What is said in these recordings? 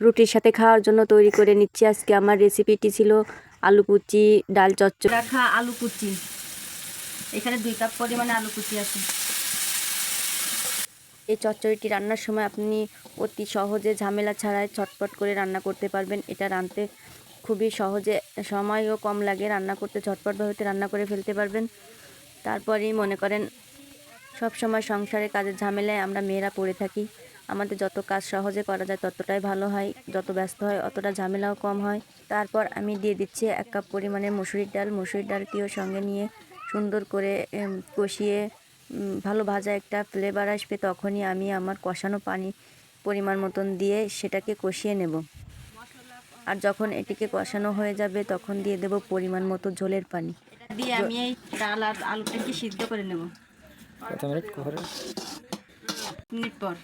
রুটির সাথে খাওয়ার জন্য তৈরি করে নিচ্ছি। আজকে আমার রেসিপিটি ছিল আলু কুচি ডাল চচ্চড়ি। রাখা আলু কুচি। এখানে দুই কাপ পরিমাণে আলু কুচি আছে। এই চচ্চড়িটি রান্নার সময় আপনি অতি সহজে ঝামেলা ছাড়াই ছটপট করে রান্না করতে পারবেন। এটা রাঁধতে খুবই সহজে সময়ও কম লাগে। রান্না করতে ঝটপটভাবে রান্না করে ফেলতে পারবেন। তারপরেই মনে করেন সব সময় সংসারে কাজের ঝামেলায় আমরা মেয়েরা পড়ে থাকি। আমাদের যত কাজ সহজে করা যায় ততটাই ভালো হয় যত ব্যস্ত হয় অতটা ঝামেলাও কম হয়। তারপর আমি দিয়ে দিচ্ছি এক কাপ পরিমাণে মুসুরির ডাল। মুসুরির ডালটিও সঙ্গে নিয়ে সুন্দর করে কষিয়ে ভালো ভাজা একটা ফ্লেভার আসবে তখনই আমি আমার কষানো পানি পরিমাণ মতন দিয়ে সেটাকে কষিয়ে নেব। আর যখন এটিকে কষানো হয়ে যাবে তখন দিয়ে দেব পরিমাণ মতো ঝোলের পানি। দিয়ে আমি এই ডাল আর আলুটাকে সিদ্ধ করে নেব। কত মিনিট করে মিনিট পর?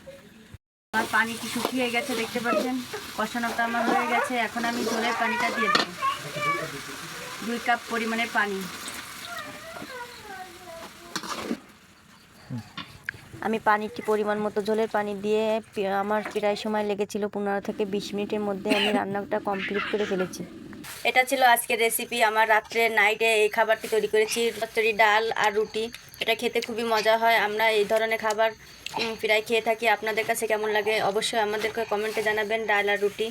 আমার পানি কি শুকিয়ে গেছে দেখতে পাচ্ছেন? কষানোটা আমার হয়ে গেছে, এখন আমি জলের পানিটা দিয়ে দেব। দুই কাপ পরিমাণের পানি। আমি পানিটি পরিমাণ মতো জলের পানি দিয়ে আমার প্রায় সময় লেগেছিল পনেরো থেকে বিশ মিনিটের মধ্যে আমি রান্নাটা কমপ্লিট করে ফেলেছি। এটা ছিল আজকের রেসিপি আমার রাত্রে নাইটে এই খাবারটি তৈরি করেছি তরি ডাল আর রুটি। এটা খেতে খুবই মজা হয়। আমরা এই ধরনের খাবার প্রায় খেয়ে থাকি। আপনাদের কাছে কেমন লাগে অবশ্যই আমাদেরকে কমেন্টে জানাবেন, ডাল আর রুটি।